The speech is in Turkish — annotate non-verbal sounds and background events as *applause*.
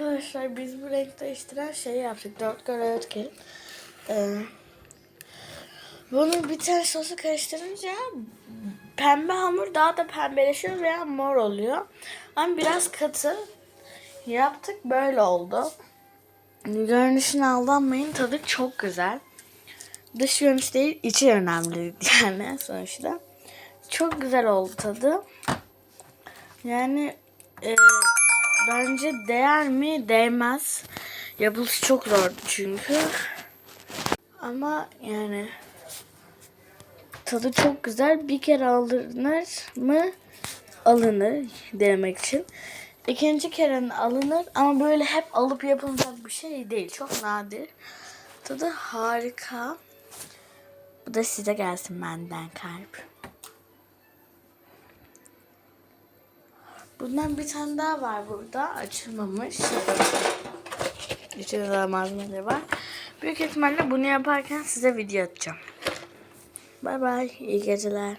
Arkadaşlar biz bu renk değiştiren şeyi yaptık. Dört göre ötken. Ee, bunu bir tane sosu karıştırınca pembe hamur daha da pembeleşiyor veya mor oluyor. Ama biraz katı yaptık böyle oldu. Görünüşüne aldanmayın tadı çok güzel. Dış görünüş değil içi önemli *laughs* yani sonuçta. Çok güzel oldu tadı. Yani e, bence değer mi? Değmez. Yapılışı çok zordu çünkü. Ama yani tadı çok güzel. Bir kere alınır mı? Alınır denemek için. İkinci kere alınır ama böyle hep alıp yapılacak bir şey değil. Çok nadir. Tadı harika. Bu da size gelsin benden kalp. Bundan bir tane daha var burada. Açılmamış. İçinde daha malzemeleri var. Büyük ihtimalle bunu yaparken size video atacağım. Bay bay. İyi geceler.